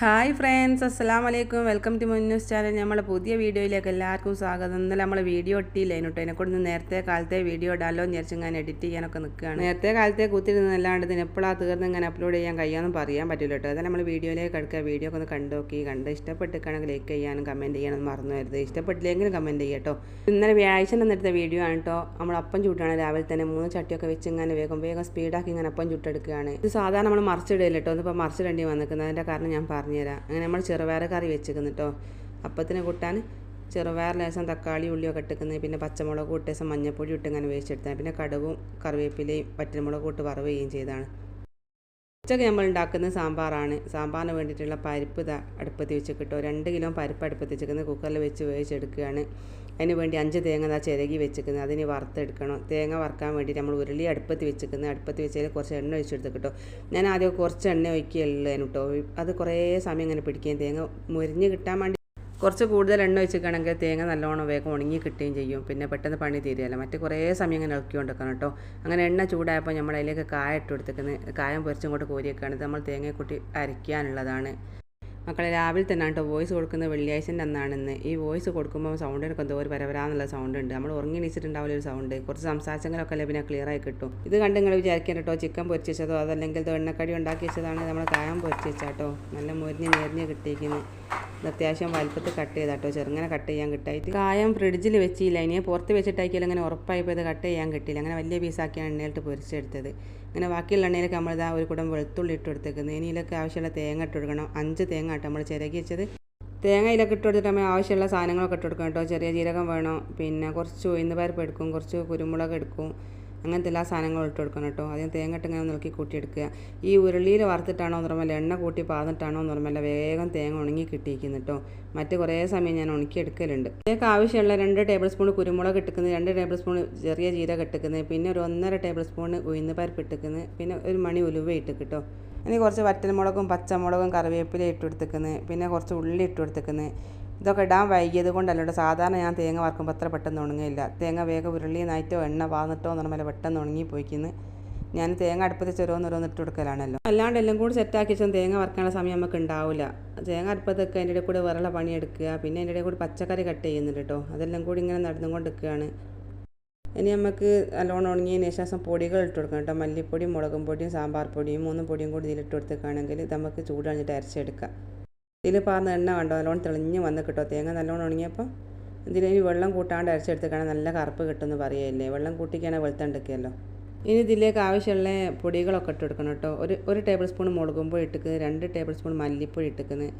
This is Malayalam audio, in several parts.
ഹായ് ഫ്രണ്ട്സ് അസ്സാം വലൈക്കും വെൽക്കം ടു മുന്നൂസ് ചാനൽ നമ്മളെ പുതിയ വീഡിയോയിലേക്ക് എല്ലാവർക്കും സ്വാഗതം. ഇന്നലെ നമ്മൾ വീഡിയോ ഇട്ടില്ല കേട്ടോ. എന്നെക്കൊണ്ട് നേരത്തെ കാലത്തെ വീഡിയോ ഇടാലോ എന്ന് ഞാൻ എഡിറ്റ് ചെയ്യാനൊക്കെ നിൽക്കുകയാണ് നേരത്തെ കാലത്തെ കൂത്തിരുന്നല്ലാണ്ട് ഇതിന് എപ്പോഴാണ് തീർന്ന് ഇങ്ങനെ അപ്ലോഡ് ചെയ്യാൻ കഴിയാമെന്നും പറയാൻ പറ്റില്ല കേട്ടോ. അതായത് നമ്മൾ വീഡിയോയിലേക്ക് എടുക്കുക വീഡിയോ ഒക്കെ ഒന്ന് കണ്ടോക്കി കണ്ട് ഇഷ്ടപ്പെട്ടിട്ടാണെങ്കിൽ ലൈക്ക് ചെയ്യാനും കമന്റ് ചെയ്യാനും മറന്നു വരുത് ഇഷ്ടപ്പെട്ടില്ലെങ്കിലും കമന്റ് ചെയ്യാം കേട്ടോ. ഇന്നലെ വ്യാഴ്ച നിന്നെടുത്ത വീഡിയോ ആണ് കേട്ടോ. നമ്മൾ അപ്പം ചുട്ടാണ്. രാവിലെ തന്നെ മൂന്ന് ചട്ടിയൊക്കെ വെച്ച് ഇങ്ങനെ വേഗം വേഗം സ്പീഡാക്കി ഇങ്ങനെ അപ്പം ചുട്ടെടുക്കുകയാണ്. ഇത് സാധാരണ നമ്മൾ മറിച്ചിടില്ല കേട്ടോ. ഒന്നിപ്പോൾ മറിച്ചിടേണ്ടി വന്നിരിക്കുന്നത് അതിന്റെ കാരണം ഞാൻ പറഞ്ഞുതരാം. അങ്ങനെ നമ്മൾ ചെറുപയർ കറി വെച്ചേക്കുന്നു കേട്ടോ അപ്പത്തിന് കൂട്ടാൻ ചെറുപയർ ലേശം തക്കാളി ഉള്ളിയൊക്കെ ഇട്ടിക്കുന്നത് പിന്നെ പച്ചമുളക് ഇട്ട് ലേശം മഞ്ഞപ്പൊടി ഇട്ട് ഇങ്ങനെ വേവിച്ചെടുത്താൽ പിന്നെ കടുകും കറിവേപ്പിലയും വറ്റൽമുളകും ഇട്ട് വറവുകയും ചെയ്തതാണ് ഉച്ചയ്ക്ക് നമ്മൾ ഉണ്ടാക്കുന്നത് സാമ്പാറാണ്. സാമ്പാറിന് വേണ്ടിയിട്ടുള്ള പരിപ്പ് അടുപ്പത്ത് വെച്ച് കിട്ടും രണ്ട് കിലോ പരിപ്പ് അടുപ്പത്ത് വെച്ചിരിക്കുന്നത്. കുക്കറിൽ വെച്ച് വേവിച്ചെടുക്കുകയാണ്. അതിന് വേണ്ടി അഞ്ച് തേങ്ങ ഇതാ ചിരകി വെച്ചിരിക്കുന്നത്. അതിന് വറുത്തെടുക്കണം. തേങ്ങ വറുക്കാൻ വേണ്ടി നമ്മൾ ഉരുളി അടുപ്പത്ത് വെച്ചിരിക്കുന്നത്. അടുപ്പത്ത് വെച്ചതിൽ കുറച്ച് എണ്ണ ഒഴിച്ചെടുത്ത് കിട്ടും. ഞാൻ ആദ്യം കുറച്ച് എണ്ണ ഒഴിക്കുകയുള്ളതിന് കേട്ടോ. അത് കുറേ സമയം ഇങ്ങനെ പിടിക്കുകയും തേങ്ങ മുരിഞ്ഞ് കിട്ടാൻ വേണ്ടി കുറച്ച് കൂടുതൽ എണ്ണ വെച്ചിരിക്കണമെങ്കിൽ തേങ്ങ നല്ലോണം വേഗം ഉണങ്ങി കിട്ടുകയും ചെയ്യും. പിന്നെ പെട്ടെന്ന് പണി തീരുകയല്ല. മറ്റേ കുറേ സമയം ഇങ്ങനെ ഇളക്കിക്കൊണ്ടിരിക്കണം കേട്ടോ. അങ്ങനെ എണ്ണ ചൂടായപ്പോൾ നമ്മൾ അതിലേക്ക് കായ ഇട്ട് കൊടുത്തേക്കുന്നത് കായം പൊരിച്ചും കൊണ്ട് കോരിയൊക്കെയാണ് നമ്മൾ തേങ്ങയെ കൂട്ടി അരയ്ക്കാനുള്ളതാണ്. മക്കളെ രാവിലെ തന്നെ കേട്ടോ വോയിസ് കൊടുക്കുന്നത് വെള്ളിയാഴ്ചന്റെ അന്നാണെന്ന്. ഈ വോയിസ് കൊടുക്കുമ്പോൾ സൗണ്ട് എന്തോ ഒരു പരവരാന്നുള്ള സൗണ്ട് ഉണ്ട്. നമ്മൾ ഉറങ്ങി എണീച്ചിട്ടുണ്ടാവില്ല ഒരു സൗണ്ട് കുറച്ച് സംസാരിച്ചെങ്കിലൊക്കെ അല്ലേ പിന്നെ ക്ലിയർ ആയി കിട്ടും. ഇത് കണ്ട് നിങ്ങൾ വിചാരിക്കാൻ കേട്ടോ ചിക്കൻ പൊരിച്ച് വെച്ചതോ അതല്ലെങ്കിൽ എണ്ണക്കടി ഉണ്ടാക്കി വെച്ചതാണ് നമ്മൾ കായം പൊരിച്ച് നല്ല മുരിഞ്ഞ് നേരിഞ്ഞ് കിട്ടിയിരിക്കുന്നത് അത്യാവശ്യം വലുപ്പത്തിൽ കട്ട് ചെയ്താട്ടോ ചെറുങ്ങനെ കട്ട് ചെയ്യാൻ കിട്ടായിട്ട്. കായം ഫ്രിഡ്ജിൽ വെച്ചില്ല. ഇനി പുറത്ത് വെച്ചിട്ടായിരിക്കും അങ്ങനെ ഉറപ്പായപ്പോൾ ഇത് കട്ട് ചെയ്യാൻ കിട്ടിയില്ല. അങ്ങനെ വലിയ പീസാക്കിയാണ് എണ്ണയിലിട്ട് പൊരിച്ചെടുത്തത്. അങ്ങനെ ബാക്കിയുള്ള എണ്ണയിലൊക്കെ നമ്മൾ ഇതാ ഒരു കുടം വെളുത്തുള്ളി ഇട്ട് കൊടുത്തേക്കുന്നത് ഇനിയിലൊക്കെ ആവശ്യമുള്ള തേങ്ങ ഇട്ട് കൊടുക്കണം. അഞ്ച് തേങ്ങ കേട്ടോ നമ്മൾ ചിരകി വെച്ചത്. തേങ്ങ ഇതിലൊക്കെ ഇട്ട് കൊടുത്തിട്ട് നമ്മൾ ആവശ്യമുള്ള സാധനങ്ങളൊക്കെ ഇട്ട് കൊടുക്കണം കേട്ടോ. ചെറിയ ജീരകം വേണം. പിന്നെ കുറച്ച് ഉഴുന്ന് പരിപ്പ് എടുക്കും. കുറച്ച് കുരുമുളക് എടുക്കും. അങ്ങനത്തെ എല്ലാ സാധനങ്ങളും ഇട്ട് കൊടുക്കണം കേട്ടോ. ആദ്യം തേങ്ങ ഇട്ട് ഇങ്ങനെ നോക്കി കൂട്ടിയെടുക്കുക. ഈ ഉരുളിയിൽ വറുത്തിട്ടാണോ നിർമ്മല എണ്ണ കൂട്ടി പാന്നിട്ടാണോ നിർമ്മല വേഗം തേങ്ങ ഉണങ്ങി കിട്ടിയിരിക്കുന്നു കേട്ടോ. മറ്റ് കുറേ സമയം ഞാൻ ഉണക്കി എടുക്കലുണ്ട്. ഇതിലേക്ക് ആവശ്യമുള്ള രണ്ട് ടേബിൾ സ്പൂൺ കുരുമുളക് ഇട്ടിക്കുന്നത് രണ്ട് ടേബിൾ സ്പൂൺ ചെറിയ ജീരക ഇട്ടിക്കുന്നത് പിന്നെ ഒരു ഒന്നര ടേബിൾ സ്പൂൺ ഉഴുന്ന് പരിപ്പ് പിന്നെ ഒരു മണി ഉലുവ ഇട്ട് കിട്ടോ. ഇനി കുറച്ച് വറ്റൽമുളകും പച്ചമുളകും കറിവേപ്പില ഇട്ട് കൊടുത്തേക്കുന്നത് പിന്നെ കുറച്ച് ഉള്ളി ഇട്ട് കൊടുത്തേക്കുന്നത് ഇതൊക്കെ ഇടാൻ വൈകിയത് കൊണ്ടല്ല സാധാരണ ഞാൻ തേങ്ങ വറുക്കുമ്പോൾ അത്ര പെട്ടെന്ന് ഉണങ്ങില്ല തേങ്ങ വേഗം ഉരുളിന്നായിട്ടോ എണ്ണ വാന്നിട്ടോ പറഞ്ഞാൽ പെട്ടെന്ന് ഉണങ്ങി പോയിക്കുന്നു. ഞാൻ തേങ്ങ അടുപ്പത്ത് ഓരോന്ന് ഇട്ട് കൊടുക്കലാണല്ലോ. അല്ലാണ്ട് എല്ലാം കൂടി സെറ്റാക്കി വെച്ചാൽ തേങ്ങ വറക്കാനുള്ള സമയം നമുക്ക് ഉണ്ടാവില്ല തേങ്ങ അടുപ്പത്തൊക്കെ അതിന്റെ കൂടെ വിറള പണിയെടുക്കുക. പിന്നെ അതിന്റെ കൂടി പച്ചക്കറി കട്ട് ചെയ്യുന്നുണ്ട് കേട്ടോ. അതെല്ലാം കൂടി ഇങ്ങനെ നടന്നുകൊണ്ട് നിൽക്കുകയാണ് ഇനി നമുക്ക് നല്ലോണം ഉണങ്ങിയതിന് ശേഷം പൊടികൾ ഇട്ട് കൊടുക്കണം കേട്ടോ. മല്ലിപ്പൊടിയും മുളകും പൊടിയും സാമ്പാർ പൊടിയും മൂന്ന് പൊടിയും കൂടി ഇതിലിട്ട് കൊടുത്തേക്കാണെങ്കിൽ നമുക്ക് ചൂടാഞ്ഞിട്ട് അരച്ചെടുക്കാം. ഇതിൽ പാർന്ന എണ്ണ കണ്ടോ? നല്ലോണം തെളിഞ്ഞ് വന്ന് കിട്ടോ? തേങ്ങ നല്ലോണം ഉണങ്ങിയപ്പോൾ ഇതിലിനി വെള്ളം കൂട്ടാണ്ട് അരച്ചെടുത്തേക്കാണെങ്കിൽ നല്ല കറുപ്പ് കിട്ടുമെന്ന് പറയല്ലേ? വെള്ളം കൂട്ടിക്കാണെങ്കിൽ വെളുത്തണ്ടെക്കുമല്ലോ ഇനി ഇതിലേക്ക് ആവശ്യമുള്ള പൊടികളൊക്കെ ഇട്ട് കൊടുക്കണം കേട്ടോ. ഒരു ഒരു ടേബിൾ സ്പൂൺ മുളകും പൊടി ഇട്ടിക്കുന്നത് രണ്ട് ടേബിൾ സ്പൂൺ മല്ലിപ്പൊടി ഇട്ടിക്കുന്നത്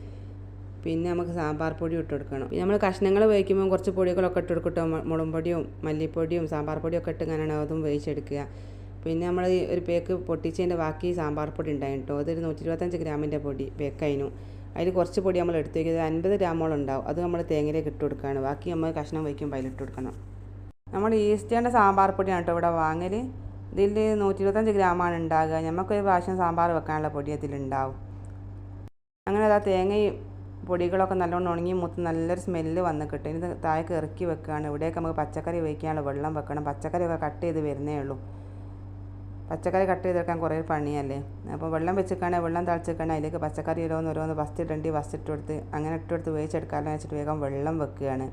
പിന്നെ നമുക്ക് സാമ്പാർ പൊടി ഇട്ട് കൊടുക്കണം. നമ്മൾ കഷ്ണങ്ങൾ വേവിക്കുമ്പോൾ കുറച്ച് പൊടികളൊക്കെ ഇട്ട് കൊടുക്കട്ടോ മുളകും പൊടിയും മല്ലിപ്പൊടിയും സാമ്പാർ പൊടിയും ഒക്കെ ഇട്ട് ഇങ്ങനെ അതും വേവിച്ചെടുക്കുക. പിന്നെ നമ്മൾ ഒരു പേക്ക് പൊട്ടിച്ചതിന്റെ ബാക്കി സാമ്പാർ പൊടി ഉണ്ടായിട്ടോ അതൊരു നൂറ്റി ഇരുപത്തഞ്ച് ഗ്രാമിന്റെ പൊടി പേക്കതിനും അതിൽ കുറച്ച് പൊടി നമ്മൾ എടുത്ത് വയ്ക്കുന്നത് അൻപത് ഗ്രാമോളം ഉണ്ടാവും. അത് നമ്മൾ തേങ്ങയിലേക്ക് ഇട്ട് കൊടുക്കുകയാണ് ബാക്കി നമ്മൾ കഷ്ണം വയ്ക്കുമ്പോൾ അതിലിട്ട് കൊടുക്കണം. നമ്മൾ ഈസ്റ്റേന്റെ സാമ്പാർ പൊടിയാണ് കേട്ടോ ഇവിടെ വാങ്ങൽ ഇതിൽ നൂറ്റി ഇരുപത്തഞ്ച് ഗ്രാമാണ് ഉണ്ടാകുക നമുക്കൊരു പ്രാവശ്യം സാമ്പാർ വെക്കാനുള്ള പൊടി അതിലുണ്ടാവും. അങ്ങനെ അതാ തേങ്ങയും പൊടികളൊക്കെ നല്ലോണം ഉണങ്ങി മൂത്ത് നല്ലൊരു സ്മെല്ല് വന്ന് കിട്ടും. ഇത് താഴേക്ക് ഇറക്കി വെക്കുകയാണ് ഇവിടെയൊക്കെ നമുക്ക് പച്ചക്കറി വയ്ക്കാനുള്ള വെള്ളം വെക്കണം. പച്ചക്കറിയൊക്കെ കട്ട് ചെയ്ത് വരുന്നേ ഉള്ളൂ. പച്ചക്കറി കട്ട് ചെയ്തെടുക്കാൻ കുറേ പണിയല്ലേ? അപ്പോൾ വെള്ളം വെച്ചിട്ടാണെങ്കിൽ വെള്ളം തിളച്ചിട്ടാണെങ്കിൽ അതിലേക്ക് പച്ചക്കറി ഓരോന്ന് ഓരോന്ന് ഫസ്റ്റ് ഇടേണ്ടി ഫസ്റ്റ് ഇട്ട് കൊടുത്ത് അങ്ങനെ ഇട്ട് വേവിച്ചെടുക്കാമെന്ന് വെച്ചിട്ട് വേഗം വെള്ളം വെക്കുകയാണ്.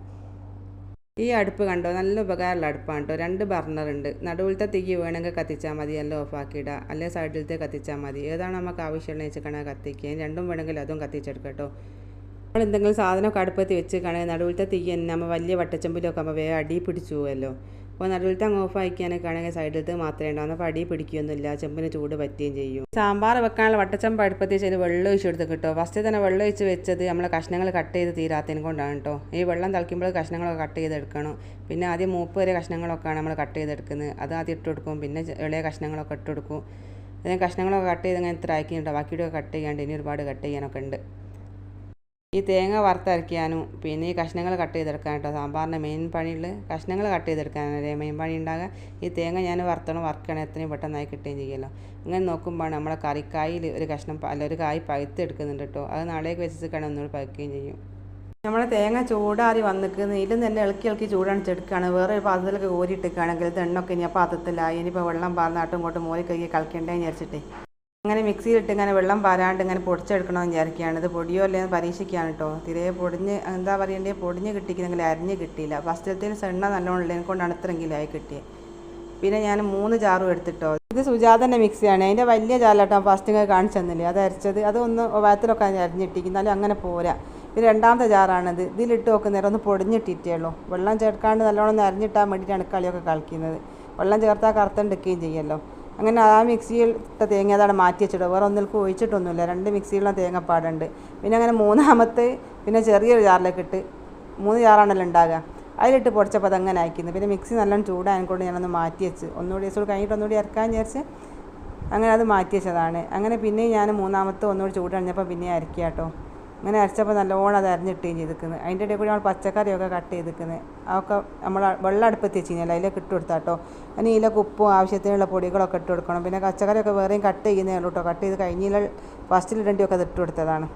ഈ അടുപ്പ് കണ്ടോ? നല്ല ഉപകാരമുള്ള അടുപ്പാണ് കേട്ടോ. രണ്ട് ബർണറുണ്ട് നടുവിലത്തെ തീ വേണമെങ്കിൽ കത്തിച്ചാൽ മതി എല്ലാം ഓഫാക്കിയിടുക അല്ലെങ്കിൽ സൈഡിലത്തെ കത്തിച്ചാൽ മതി. ഏതാണ് നമുക്ക് ആവശ്യമുള്ളത് വെച്ചിട്ടാണെങ്കിൽ കത്തിക്കുക. രണ്ടും വേണമെങ്കിൽ അതും കത്തിച്ചെടുക്കാം കേട്ടോ. നമ്മൾ എന്തെങ്കിലും സാധനമൊക്കെ അടുപ്പത്ത് വെച്ച് കാണുക നടുവിലത്തെ തീ തന്നെ നമ്മൾ വലിയ വട്ടച്ചമ്പിലൊക്കെ ആകുമ്പോൾ വേഗം അടി പിടിച്ചു പോവല്ലോ അപ്പോൾ നടുവിലത്തെ അങ്ങ് ഓഫ് ആക്കിയാനൊക്കെ ആണെങ്കിൽ സൈഡിലത്തെ മാത്രമേ ഉണ്ടാവും അപ്പോൾ അടി പിടിക്കുകയൊന്നുമില്ല ചെമ്പിന് ചൂട് പറ്റുകയും ചെയ്യും. സാമ്പാർ വെക്കാനുള്ള വട്ടച്ചമ്പ് അടുപ്പത്തിൽ ചെയ്ത് വെള്ളം ഒഴിച്ച് കൊടുത്ത് കിട്ടും. ഫസ്റ്റ് തന്നെ വെള്ളം ഒഴിച്ച് വെച്ചത് നമ്മൾ കഷ്ണങ്ങൾ കട്ട് ചെയ്ത് തീരാത്തതിനെ കൊണ്ടാണ് കേട്ടോ. ഈ വെള്ളം തളിക്കുമ്പോൾ കഷ്ണങ്ങളൊക്കെ കട്ട് ചെയ്തെടുക്കണം പിന്നെ ആദ്യം മൂപ്പ് വരെ കഷ്ണങ്ങളൊക്കെയാണ് നമ്മൾ കട്ട് ചെയ്തെടുക്കുന്നത് അത് ആദ്യം ഇട്ട് കൊടുക്കും. പിന്നെ ഇളയ കഷ്ണങ്ങളൊക്കെ ഇട്ട് കൊടുക്കും. അതിന് കഷ്ണങ്ങളൊക്കെ കട്ട് ചെയ്ത് അങ്ങനെ ഇത്ര ആക്കിയിട്ടുണ്ടോ. ബാക്കിയുടെ കട്ട് ചെയ്യാണ്ട് ഇനി ഒരുപാട് കട്ട് ചെയ്യാനൊക്കെ ഉണ്ട്. ഈ തേങ്ങ വറുത്തരയ്ക്കാനും പിന്നെ ഈ കഷ്ണങ്ങൾ കട്ട് ചെയ്തെടുക്കാൻ കേട്ടോ. സാമ്പാറിന്റെ മെയിൻ പണിയിൽ കഷ്ണങ്ങൾ കട്ട് ചെയ്തെടുക്കാനല്ലേ മെയിൻ പണി ഉണ്ടാകുക. ഈ തേങ്ങ ഞാൻ വറുത്തണം വറുക്കണം എത്രയും പെട്ടെന്നായി കിട്ടുകയും ചെയ്യുമല്ലോ അങ്ങനെ നോക്കുമ്പോൾ നമ്മളെ കറിക്കായിൽ ഒരു കഷ്ണം അല്ല ഒരു കായ് പഴുത്തെടുക്കുന്നുണ്ട് കേട്ടോ. അത് നാളേക്ക് വെച്ചിട്ടാണ് ഒന്നുകൂടി പഴുക്കുകയും ചെയ്യും. നമ്മളെ തേങ്ങ ചൂടാറി വന്നിക്കുന്നത് ഇതിലും തന്നെ ഇളക്കി ഇളക്കി ചൂടണിച്ചെടുക്കുകയാണ് വേറെ ഒരു പാത്രത്തിലൊക്കെ കോരിയിട്ടേക്കാണെങ്കിൽ ഇത് എണ്ണൊക്കെ ഇനി ആ പാത്രത്തിലായി. ഇനിയിപ്പോൾ വെള്ളം പാർന്നാട്ടും ഇങ്ങോട്ടും മോരി കഴുകി കളിക്കണ്ടേ വിചാരിച്ചിട്ടേ. അങ്ങനെ മിക്സിയിലിട്ട് ഇങ്ങനെ വെള്ളം പാരാണ്ട് ഇങ്ങനെ പൊടിച്ചെടുക്കണമെന്ന് വിചാരിക്കുകയാണ്. ഇത് പൊടിയോ അല്ലേന്ന് പരീക്ഷിക്കുകയാണ് കേട്ടോ. തിരെ പൊടിഞ്ഞ് എന്താ പറയണ്ടേ പൊടിഞ്ഞ് കിട്ടിക്കുന്നെങ്കിൽ അരിഞ്ഞ് കിട്ടിയില്ല. ഫസ്റ്റത്തിന് സെണ്ണ നല്ലോണം ഉള്ളതിനെ കൊണ്ടാണ് ഇത്രയെങ്കിലും ആയി കിട്ടിയത് പിന്നെ ഞാൻ മൂന്ന് ജാറും എടുത്തിട്ടോ. ഇത് സുജാതന്റെ മിക്സിയാണ്. അതിന്റെ വലിയ ജാലാട്ടോ ഫസ്റ്റ് കാണിച്ചു തന്നില്ലേ? അത് അരച്ചത് അതൊന്ന് വയത്തിലൊക്കെ അരിഞ്ഞിട്ടിരിക്കും. എന്നാലും അങ്ങനെ പോരാ. പിന്നെ രണ്ടാമത്തെ ജാറാണിത്. ഇതിലിട്ട് നോക്കുന്നേരം ഒന്ന് പൊടിഞ്ഞിട്ടിട്ടേ ഉള്ളൂ. വെള്ളം ചേർക്കാണ്ട് നല്ലോണം അരിഞ്ഞിട്ടാൻ വേണ്ടിയിട്ടാണ് കളിയൊക്കെ കളിക്കുന്നത്. വെള്ളം ചേർത്താൽ കറുത്തണ്ടെടുക്കുകയും ചെയ്യുമല്ലോ അങ്ങനെ ആ മിക്സിയിൽ ഇട്ട തേങ്ങ അതാണ് മാറ്റി വെച്ചിട്ട് വേറെ ഒന്നിൽക്കും ഒഴിച്ചിട്ടൊന്നുമില്ല. രണ്ട് മിക്സിയിലുള്ള തേങ്ങപ്പാടുണ്ട്. പിന്നെ അങ്ങനെ മൂന്നാമത്തെ പിന്നെ ചെറിയൊരു ജാറിലേക്ക് ഇട്ട് മൂന്ന് ജാറാണല്ലോ ഉണ്ടാകുക. അതിലിട്ട് പൊടിച്ചപ്പോൾ അങ്ങനെ അയക്കുന്നത് പിന്നെ മിക്സി നല്ലോണം ചൂടായതുകൊണ്ട് ഞാനൊന്ന് മാറ്റി വെച്ച് ഒന്നുകൂടി ദിവസം കഴിഞ്ഞിട്ട് ഒന്നുകൂടി ഇറക്കാൻ വിചാരിച്ച് അങ്ങനെ അത് മാറ്റി വെച്ചതാണ്. അങ്ങനെ പിന്നെയും ഞാൻ മൂന്നാമത്തെ ഒന്നുകൂടി ചൂടണിഞ്ഞപ്പോൾ പിന്നെ അരക്കുക കേട്ടോ. അങ്ങനെ അരച്ചപ്പോൾ നല്ലോണം അത് അരഞ്ഞിട്ടുകയും ചെയ്തിരിക്കുന്നത് അതിന്റെ ഇടയിൽ കൂടി നമ്മൾ പച്ചക്കറിയൊക്കെ കട്ട് ചെയ്തിരിക്കുന്നത് അതൊക്കെ നമ്മൾ വെള്ളം അടുപ്പത്ത് വെച്ച് കഴിഞ്ഞാൽ അതിലേക്ക് ഇട്ട് കൊടുത്താൽ കേട്ടോ അതിന് ഇതിലൊക്കെ ഉപ്പും ആവശ്യത്തിനുള്ള പൊടികളൊക്കെ ഇട്ട് കൊടുക്കണം. പിന്നെ പച്ചക്കറിയൊക്കെ വേറെയും കട്ട് ചെയ്യുന്നേ ഉള്ളൂ കേട്ടോ കട്ട് ചെയ്ത് കഴിഞ്ഞാൽ ഫസ്റ്റിലിടേണ്ടിയൊക്കെ അത് ഇട്ട് കൊടുത്തതാണ്.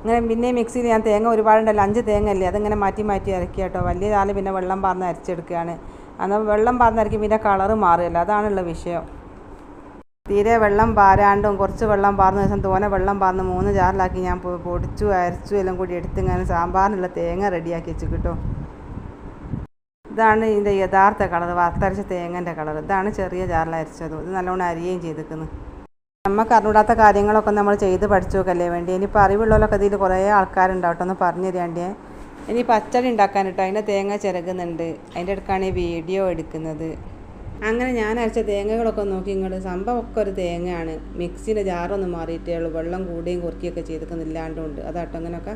അങ്ങനെ പിന്നെ മിക്സിയിൽ ഞാൻ തേങ്ങ ഒരുപാടുണ്ടല്ലോ. അഞ്ച് തേങ്ങ അല്ലേ? അതിങ്ങനെ മാറ്റി മാറ്റി അരക്കുക കേട്ടോ വലിയ ചാൽ പിന്നെ വെള്ളം പാർന്ന് അരച്ചെടുക്കുകയാണ്. എന്നാൽ വെള്ളം പാർന്ന് അരക്കും പിന്നെ കളറ് മാറിയല്ലോ അതാണുള്ള വിഷയം. തീരെ വെള്ളം പാരാണ്ടും കുറച്ച് വെള്ളം പാർന്ന ദിവസം തോനെ വെള്ളം പാർന്ന് മൂന്ന് ജാറിലാക്കി ഞാൻ പൊടിച്ചു അരച്ചു എല്ലാം കൂടി എടുത്ത് ഇങ്ങനെ സാമ്പാറിനുള്ള തേങ്ങ റെഡിയാക്കി വെച്ചു കിട്ടും. ഇതാണ് ഇതിന്റെ യഥാർത്ഥ കളർ വറുത്തരച്ച തേങ്ങന്റെ കളർ ഇതാണ് ചെറിയ ജാറിൽ അരച്ചതും. ഇത് നല്ലോണം അരിയുകയും ചെയ്തിരിക്കുന്നു നമുക്ക് അറിഞ്ഞൂടാത്ത കാര്യങ്ങളൊക്കെ നമ്മൾ ചെയ്ത് പഠിച്ചു നോക്കല്ലേ വേണ്ടി. ഇനിയിപ്പോൾ അറിവുള്ളവരൊക്കെ ഇതിൽ കുറേ ആൾക്കാരുണ്ടാവട്ടെ ഒന്ന് പറഞ്ഞു തരാണ്ടേ. ഇനി പച്ചടി ഉണ്ടാക്കാനിട്ടോ. അതിന്റെ തേങ്ങ ചിരകുന്നുണ്ട്. അതിന്റെ അടുക്കാണ് ഈ വീഡിയോ എടുക്കുന്നത്. അങ്ങനെ ഞാൻ അരച്ച തേങ്ങകളൊക്കെ നോക്കി ഇങ്ങോട്ട് സംഭവം ഒക്കെ ഒരു തേങ്ങയാണ്. മിക്സിന്റെ ജാറൊന്നും മാറിയിട്ടേ ഉള്ളൂ. വെള്ളം കൂടിയും കുറുക്കിയൊക്കെ ചെയ്തിരിക്കുന്നില്ലാണ്ടുണ്ട് അതാട്ടോ അങ്ങനെയൊക്കെ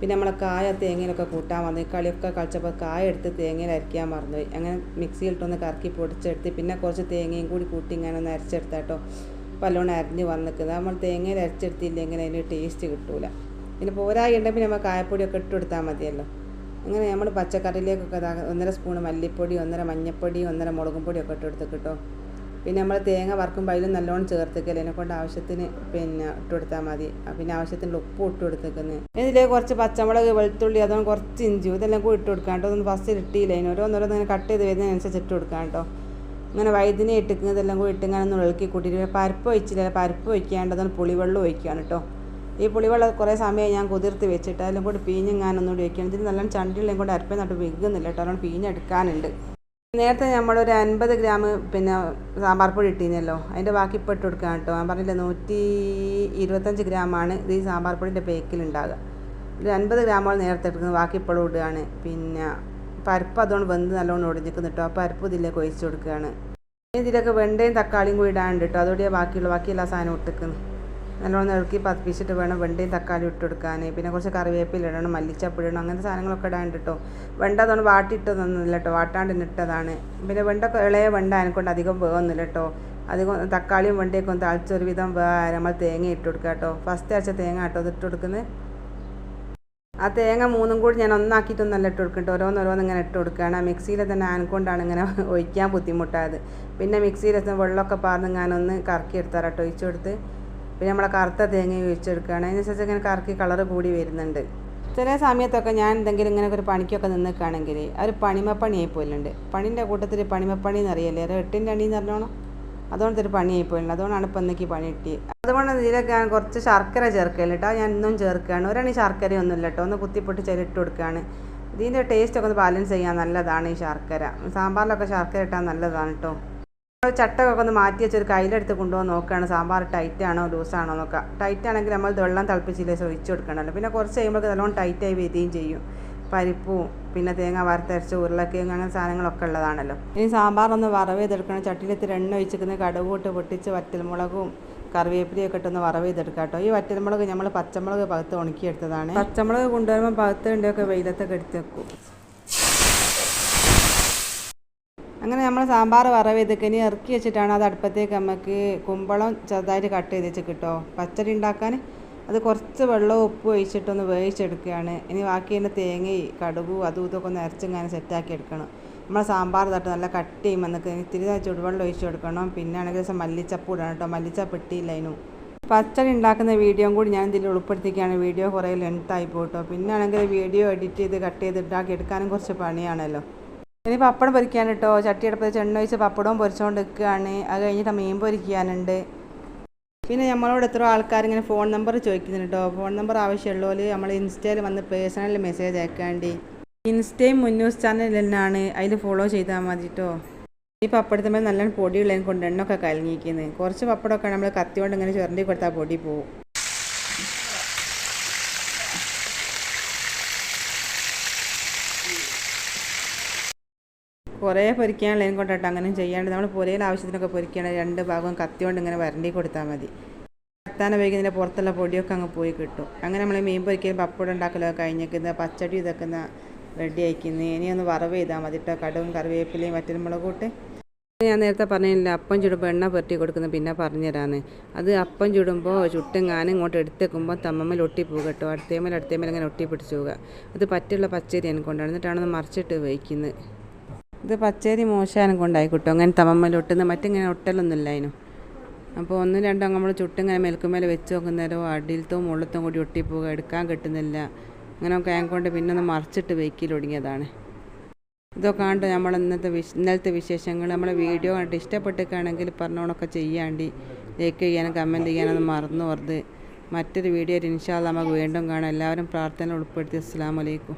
പിന്നെ നമ്മളെ കായ തേങ്ങയിലൊക്കെ കൂട്ടാൻ വന്നു. കളിയൊക്കെ കളിച്ചപ്പോൾ കായ എടുത്ത് തേങ്ങയിൽ അരയ്ക്കാൻ മറന്നുപോയി. അങ്ങനെ മിക്സിയിലിട്ടൊന്ന് കറക്കി പൊടിച്ചെടുത്ത് പിന്നെ കുറച്ച് തേങ്ങയും കൂടി കൂട്ടി ഇങ്ങനെ ഒന്ന് അരച്ചെടുത്താട്ടോ. പല്ലോണം അരിഞ്ഞ് വന്നിക്കുന്നത് നമ്മൾ തേങ്ങയിൽ അരച്ചെടുത്തില്ലെങ്കിൽ അതിന് ടേസ്റ്റ് കിട്ടൂല. പിന്നെ പോരായി ഉണ്ടെങ്കിൽ നമ്മൾ കായപ്പൊടിയൊക്കെ ഇട്ട് മതിയല്ലോ. അങ്ങനെ നമ്മൾ പച്ചക്കറിയിലേക്കൊക്കെ ഒന്നര സ്പൂൺ മല്ലിപ്പൊടി ഒന്നര മഞ്ഞപ്പൊടി ഒന്നര മുളകും പൊടിയൊക്കെ ഇട്ട് കൊടുത്ത് കിട്ടും. പിന്നെ നമ്മൾ തേങ്ങ വറുക്കുമ്പോൾ അതിലും നല്ലോണം ചേർത്തേക്കല്ലേ? അതിനെ കൊണ്ട് ആവശ്യത്തിന് പിന്നെ ഇട്ട് കൊടുത്താൽ മതി. പിന്നെ ആവശ്യത്തിന് ഉപ്പ് ഇട്ട് കൊടുത്തേക്കുന്നത് ഇതിലേക്ക് കുറച്ച് പച്ചമുളക് വെളുത്തുള്ളി അതുകൊണ്ട് കുറച്ച് ഇഞ്ചി ഇതെല്ലാം കൂടി ഇട്ട് കൊടുക്കാം കേട്ടോ. ഒന്നും ഫസ്റ്റ് ഇട്ടിയില്ല അതിന് ഓരോന്നോരോന്ന് ഇങ്ങനെ കട്ട് ചെയ്ത് വരുന്നതിനനുസരിച്ച് ഇട്ട് കൊടുക്കാം കേട്ടോ. അങ്ങനെ വൈദ്യുതി ഇട്ടിക്കുന്നതെല്ലാം കൂടി ഇട്ടിങ്ങനെ ഒന്ന് ഇളക്കി കൂട്ടിയിട്ട്. പരിപ്പ് ഒഴിച്ചില്ല? പരിപ്പ് ഒഴിക്കാണ്ടതൊന്ന് പുളിവെള്ളം ഒഴിക്കുകയാണ് കേട്ടോ. ഈ പുളിവെള്ളം കുറേ സമയം ഞാൻ കുതിർത്ത് വെച്ചിട്ട് അതിലും കൂടി പീഞ്ഞെങ്ങാനൊന്നുകൂടി വെക്കണം ഇതിന് നല്ല ചണ്ടിലെയും കൂടി അരപ്പം നട്ട് വിൽക്കുന്നില്ല കേട്ടോ. അതുകൊണ്ട് പീഞ്ഞെടുക്കാനുണ്ട് നേരത്തെ നമ്മളൊരു അൻപത് ഗ്രാം പിന്നെ സാമ്പാർ പൊടി ഇട്ടിരുന്നല്ലോ. അതിന്റെ ബാക്കി ഇപ്പോൾ ഇട്ട് കൊടുക്കാം കേട്ടോ. ഞാൻ പറഞ്ഞില്ല നൂറ്റി ഇരുപത്തഞ്ച് ഗ്രാമാണ് ഇത് ഈ സാമ്പാർ പൊടിന്റെ പേക്കിലുണ്ടാകുക ഒരു അൻപത് ഗ്രാമോളം നേരത്തെ എടുക്കുന്നത്. ബാക്കി ഇപ്പോഴും ഇടുകയാണ്. പിന്നെ പരിപ്പ് അതുകൊണ്ട് വെന്ത് നല്ലോണം ഒടിഞ്ഞിരിക്കുന്നു കേട്ടോ. ആ പരിപ്പ് ഇതിലേക്ക് ഒഴിച്ച് കൊടുക്കുകയാണ്. ഇതിലൊക്കെ വെണ്ടയും തക്കാളിയും കൂടി ഇടാണ്ട് കേട്ടോ. അതോടെ ബാക്കിയുള്ള ബാക്കി എല്ലാ സാധനവും ഇട്ടിക്കുന്നു. നല്ലോണം ഇളക്കി പതിപ്പിച്ചിട്ട് വേണം വെണ്ടയും തക്കാളി ഇട്ട് കൊടുക്കാൻ പിന്നെ കുറച്ച് കറിവേപ്പില ഇടണം മല്ലിച്ചപ്പ് ഇടണം അങ്ങനത്തെ സാധനങ്ങളൊക്കെ ഇടാണ്ട് കേട്ടോ വെണ്ട അതുകൊണ്ട് വാട്ടിയിട്ടതൊന്നുമില്ല കേട്ടോ വാട്ടാണ്ട് ഇട്ടതാണ് പിന്നെ വെണ്ട ഇളയ വെണ്ട അതിനെക്കൊണ്ട് അധികം വേവൊന്നുമില്ല കേട്ടോ അധികം തക്കാളിയും വെണ്ടയൊക്കെ ഒന്ന് തളിച്ചൊരു വിധം വേ നമ്മൾ തേങ്ങ ഇട്ട് കൊടുക്കുക കേട്ടോ ഫസ്റ്റ് അരച്ച തേങ്ങ കേട്ടോ അത് ഇട്ട് കൊടുക്കുന്നത് ആ തേങ്ങ മൂന്നും കൂടി ഞാൻ ഒന്നാക്കിയിട്ടൊന്നല്ല ഇട്ട് കൊടുക്കട്ടോ ഓരോന്നോരോന്ന് ഇങ്ങനെ ഇട്ട് കൊടുക്കുകയാണ്. മിക്സിയിൽ തന്നെ ആനക്കൊണ്ടാണ് ഇങ്ങനെ ഒഴിക്കാൻ ബുദ്ധിമുട്ടായത്. പിന്നെ മിക്സിയിൽ വെള്ളമൊക്കെ പാർന്ന് ഞാനൊന്ന് കറക്കി എടുത്താറാട്ടോ ഒഴിച്ചു കൊടുത്ത്. പിന്നെ നമ്മളെ കറുത്ത തേങ്ങ ഒഴിച്ചെടുക്കുകയാണ്. അതിനനുസരിച്ച് ഇങ്ങനെ കറക്കി കളർ കൂടി വരുന്നുണ്ട്. ചില സമയത്തൊക്കെ ഞാൻ എന്തെങ്കിലും ഇങ്ങനെ ഒരു പണിക്കൊക്കെ നിൽക്കുകയാണെങ്കിൽ അവർ ഒരു പണിമപ്പണിയായി പോയില്ലുണ്ട് പണിന്റെ കൂട്ടത്തിൽ പണിമപ്പണി എന്നറിയല്ലേ? ഒരു എട്ടിന്റെ അണി എന്ന് പറഞ്ഞോണം അതുകൊണ്ട് ഒരു പണിയായി പോയില്ല അതുകൊണ്ടാണ് ഇപ്പം ഇന്നേക്ക് പണി കിട്ടി അതുകൊണ്ട് ഇതിലൊക്കെ ഞാൻ കുറച്ച് ശർക്കര ചേർക്കൽ കേട്ടോ. ഞാൻ ഇന്നും ചേർക്കുകയാണ്. ഒരണി ശർക്കരയൊന്നും ഇല്ല കേട്ടോ. ഒന്ന് കുത്തിപ്പൊട്ടി ചെലിട്ട് കൊടുക്കുകയാണ്. ഇതിന്റെ ടേസ്റ്റൊക്കെ ഒന്ന് ബാലൻസ് ചെയ്യാൻ നല്ലതാണ് ഈ ശർക്കര. സാമ്പാറിലൊക്കെ ശർക്കര ഇട്ടാൽ നല്ലതാണ് കേട്ടോ. ചട്ടകൊക്കെ ഒന്ന് മാറ്റി വെച്ചൊരു കയ്യിലെടുത്ത് കൊണ്ടുപോകാൻ നോക്കുകയാണ്. സാമ്പാർ ടൈറ്റ് ആണോ ലൂസാണോ നോക്കുക ടൈറ്റ് ആണെങ്കിൽ നമ്മൾ വെള്ളം തിളപ്പിച്ചില്ലേ ഒഴിച്ച് കൊടുക്കണമല്ലോ. പിന്നെ കുറച്ച് കഴിയുമ്പോൾ നല്ലോണം ടൈറ്റായി വരികയും ചെയ്യും. പരിപ്പും പിന്നെ തേങ്ങ വറുത്തരച്ച് ഉരുളക്കിഴങ്ങ് അങ്ങനെ സാധനങ്ങളൊക്കെ ഉള്ളതാണല്ലോ. ഇനി സാമ്പാർ ഒന്ന് വറവ് ചെയ്തെടുക്കണം ചട്ടിയിലെത്തിരി എണ്ണ ഒഴിച്ചിരിക്കുന്ന കടുകൂട്ട് പൊട്ടിച്ച് വറ്റൽമുളകും കറിവേപ്പിലയൊക്കെ ഇട്ടൊന്ന് വറവ് ചെയ്തെടുക്കാം കേട്ടോ. ഈ വറ്റൽമുളക് നമ്മൾ പച്ചമുളക് പകുത്ത് ഉണക്കിയെടുത്തതാണ്. പച്ചമുളക് കൊണ്ടുവരുമ്പോൾ പകുത്ത് ഉണ്ടൊക്കെ വെയിലത്തൊക്കെ എടുത്ത് വെക്കും. അങ്ങനെ നമ്മൾ സാമ്പാർ വറവ് ചെയ്തൊക്കെ ഇനി ഇറക്കി വെച്ചിട്ടാണ് അത് അടുപ്പത്തേക്ക് നമുക്ക് കുമ്പളം ചെറുതായിട്ട് കട്ട് ചെയ്ത് വെച്ച് കിട്ടോ. പച്ചടി ഉണ്ടാക്കാൻ അത് കുറച്ച് വെള്ളവും ഉപ്പും ഒഴിച്ചിട്ടൊന്ന് വേവിച്ചെടുക്കുകയാണ്. ഇനി ബാക്കി അതിന്റെ തേങ്ങയും കടുകും അതും ഇതൊക്കെ ഒന്ന് ഇറച്ചിങ്ങനെ സെറ്റാക്കി എടുക്കണം. നമ്മൾ സാമ്പാർ തട്ട് നല്ല കട്ട് ചെയ്യുമ്പോൾ നമുക്ക് ഇത്തിരി ചുടുവെള്ളം ഒഴിച്ച് കൊടുക്കണം. പിന്നെ ആണെങ്കിൽ ദിവസം മല്ലിച്ചപ്പ് ഇടണം കേട്ടോ. മല്ലിച്ചപ്പ് ഇട്ടില്ല അതിനും. പച്ചടി ഉണ്ടാക്കുന്ന വീഡിയോയും കൂടി ഞാൻ ഇതിൽ ഉൾപ്പെടുത്തിക്കുകയാണ്. വീഡിയോ കുറേ ലെങ്ത് ആയി പോട്ടോ. പിന്നെ ആണെങ്കിൽ വീഡിയോ എഡിറ്റ് ചെയ്ത് കട്ട് ചെയ്ത് ഉണ്ടാക്കി എടുക്കാനും കുറച്ച് പണിയാണല്ലോ. ഇനി പപ്പടം പൊരിക്കാൻ കേട്ടോ ചട്ടി അടുപ്പത്ത് ചെണ്ണ ഒഴിച്ച് പപ്പടവും പൊരിച്ചുകൊണ്ട് നിൽക്കുകയാണ് അത് കഴിഞ്ഞിട്ട് മീൻ പൊരിക്കാനുണ്ട്. പിന്നെ നമ്മളോട് എത്ര ആൾക്കാരിങ്ങനെ ഫോൺ നമ്പർ ചോദിക്കുന്നുണ്ട് കേട്ടോ ഫോൺ നമ്പർ ആവശ്യമുള്ളവർ നമ്മൾ ഇൻസ്റ്റയിൽ വന്ന് പേഴ്സണൽ മെസ്സേജ് അയക്കാണ്ടി. ഇൻസ്റ്റയും മുന്നൂസ് ചാനൽ തന്നെയാണ് അതിൽ ഫോളോ ചെയ്താൽ മതി കേട്ടോ ഈ പപ്പടത്തുമ്പോൾ നല്ലോണം പൊടിയുള്ളതിനെ കൊണ്ട് എണ്ണൊക്കെ കലങ്ങിയിരിക്കുന്നത് കുറച്ച് പപ്പടമൊക്കെ നമ്മൾ കത്തി കൊണ്ട് ഇങ്ങനെ ചുരണ്ടി കൊടുത്താൽ പൊടി പോവും. കുറേ പൊരിക്കാനുള്ളതിനും കൊണ്ടിട്ട് അങ്ങനെ ചെയ്യാണ്ട് നമ്മൾ പുരയിൽ ആവശ്യത്തിനൊക്കെ പൊരിക്കുകയാണെങ്കിൽ രണ്ട് ഭാഗവും കത്തി കൊണ്ട് ഇങ്ങനെ വരണ്ടി കൊടുത്താൽ മതി. കത്താന വൈകുന്നതിന്റെ പുറത്തുള്ള പൊടിയൊക്കെ അങ്ങ് പോയി കിട്ടും. അങ്ങനെ നമ്മൾ മീൻ പൊരിക്കലും പപ്പടം ഉണ്ടാക്കലൊക്കെ കഴിഞ്ഞേക്കുന്ന പച്ചടി ഇതൊക്കെ റെഡി ആയിക്കുന്നത് ഇനി ഒന്ന് വറവ് ചെയ്താൽ മതി കേട്ടോ കടുവും കറിവേപ്പിലയും മറ്റൊരു മുളക് കൂട്ട് ഞാൻ നേരത്തെ പറഞ്ഞില്ല അപ്പം ചുടുമ്പോൾ എണ്ണ പുരട്ടി കൊടുക്കുന്നത് പിന്നെ പറഞ്ഞുതരാന്ന്. അത് അപ്പം ചുടുമ്പോൾ ചുട്ടെങ്ങാനും ഇങ്ങോട്ട് എടുത്തേക്കുമ്പോൾ തമ്മമ്മൽ ഒട്ടി പോകുക കേട്ടോ അടുത്തേമേൽ അടുത്തേമേൽ ഇങ്ങനെ ഒട്ടി പിടിച്ചു പോകുക അത് പറ്റുള്ള പച്ചരി എനിക്ക് കൊണ്ടാണ് എന്നിട്ടാണ് മറിച്ചിട്ട് വയ്ക്കുന്നത് ഇത് പച്ചരി മോശാനും കൊണ്ടായി കിട്ടും. അങ്ങനെ തമ്മമ്മൽ ഒട്ടുന്ന മറ്റിങ്ങനെ ഒട്ടലൊന്നുമില്ല അതിനും അപ്പോൾ ഒന്നും രണ്ടും നമ്മൾ ചുട്ടിങ്ങനെ മെൽക്കുമേലെ വെച്ച് നോക്കുന്നേരോ അടിയിലത്തോ മുള്ളത്തോ കൂടി ഒട്ടിപ്പോവുക എടുക്കാൻ കിട്ടുന്നില്ല. അങ്ങനെ ഒക്കെ കൊണ്ട് പിന്നെ ഒന്ന് മറിച്ചിട്ട് വെയ്ക്കൽ ഒടുങ്ങിയതാണ് ഇതൊക്കെ കണ്ട് നമ്മൾ ഇന്നത്തെ വിശ് ഇന്നലത്തെ വിശേഷങ്ങൾ നമ്മളെ വീഡിയോ കണ്ടിട്ട് ഇഷ്ടപ്പെട്ടിട്ടാണെങ്കിൽ പറഞ്ഞോണൊക്കെ ചെയ്യാണ്ടി. ലൈക്ക് ചെയ്യാനും കമന്റ് ചെയ്യാനൊന്നും മറന്നു പോകരുത് മറ്റൊരു വീഡിയോ ഇൻഷാല്ല നമുക്ക് വീണ്ടും കാണാം. എല്ലാവരും പ്രാർത്ഥന ഉൾപ്പെടുത്തി. അസ്സാം വലൈക്കും